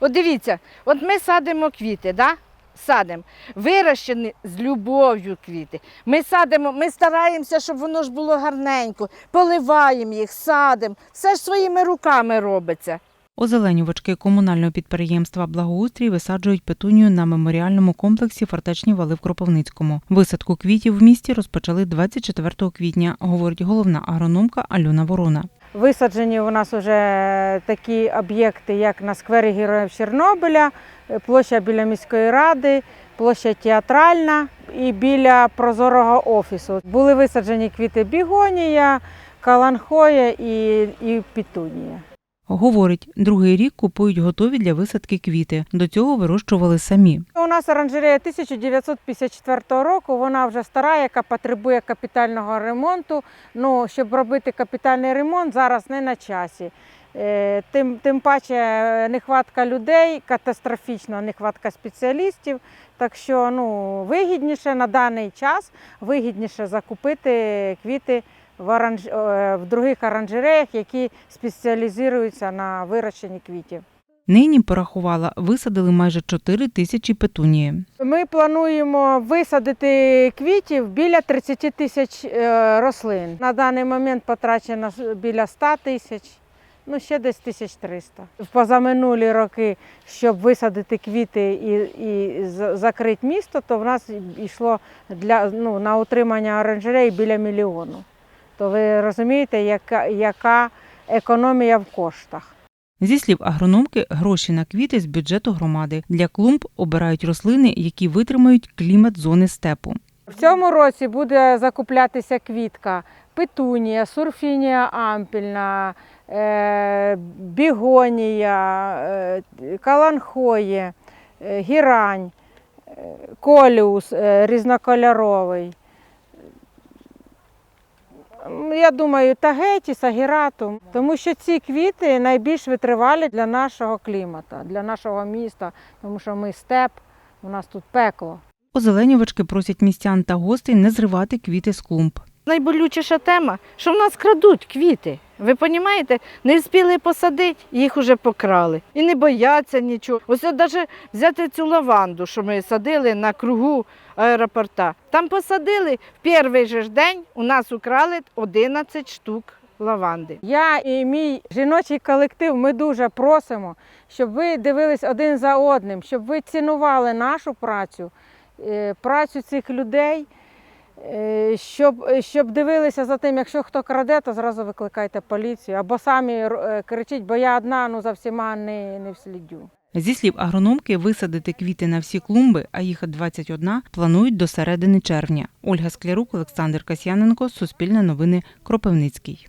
От дивіться, от ми садимо квіти, да? садимо, вирощені з любов'ю квіти. Ми садимо, ми стараємося, щоб воно ж було гарненько, поливаємо їх, садимо. Все ж своїми руками робиться. Озеленювачки комунального підприємства Благоустрій висаджують петунію на меморіальному комплексі Фортечні вали в Кропивницькому. Висадку квітів в місті розпочали 24 квітня, говорить головна агрономка Альона Ворона. Висаджені у нас вже такі об'єкти, як на сквері Героїв Чорнобиля, площа біля міської ради, площа театральна і біля прозорого офісу. Були висаджені квіти бігонія, каланхоя і, і пітунія. Говорить, другий рік купують готові для висадки квіти. До цього вирощували самі. У нас оранжерея 1954 року, вона вже стара, яка потребує капітального ремонту. Ну, щоб робити капітальний ремонт, зараз не на часі. Е, Тим, тим паче е, нехватка людей, катастрофічна нехватка спеціалістів. Так що ну, вигідніше на даний час вигідніше закупити квіти в, оранж... е, в других оранжереях, які спеціалізуються на вирощенні квітів. Нині порахувала, висадили майже 4 тисячі петунії. Ми плануємо висадити квітів біля 30 тисяч е, рослин. На даний момент потрачено біля 100 тисяч, ну ще десь 1300. В позаминулі роки, щоб висадити квіти і, і закрити місто, то в нас йшло для, ну, на утримання оранжерей біля мільйону. То ви розумієте, яка, яка економія в коштах. Зі слів агрономки, гроші на квіти з бюджету громади. Для клумб обирають рослини, які витримають клімат зони степу. В цьому році буде закуплятися квітка петунія, сурфінія ампільна, е, бігонія, е, каланхоє, е, гірань, коліус різнокольоровий. М, Я думаю, тагеті, сагірату, тому що ці квіти найбільш витривалі для нашого клімату, для нашого міста, тому що ми степ, у нас тут пекло. Озеленювачки просять містян та гостей не зривати квіти з клумб. Найболючіша тема, що в нас крадуть квіти. Ви розумієте, не встигли посадити, їх уже покрали. І не бояться нічого. Ось навіть взяти цю лаванду, що ми садили на кругу аеропорта. Там посадили в перший же день у нас украли 11 штук лаванди. Я і мій жіночий колектив, ми дуже просимо, щоб ви дивились один за одним, щоб ви цінували нашу працю, е, працю цих людей, щоб, щоб дивилися за тим, якщо хто краде, то зразу викликайте поліцію. Або самі е, кричіть, бо я одна, ну за всіма не, не вслідю. Зі слів агрономки, висадити квіти на всі клумби, а їх 21, планують до середини червня. Ольга Склярук, Олександр Касьяненко, Суспільне новини, Кропивницький.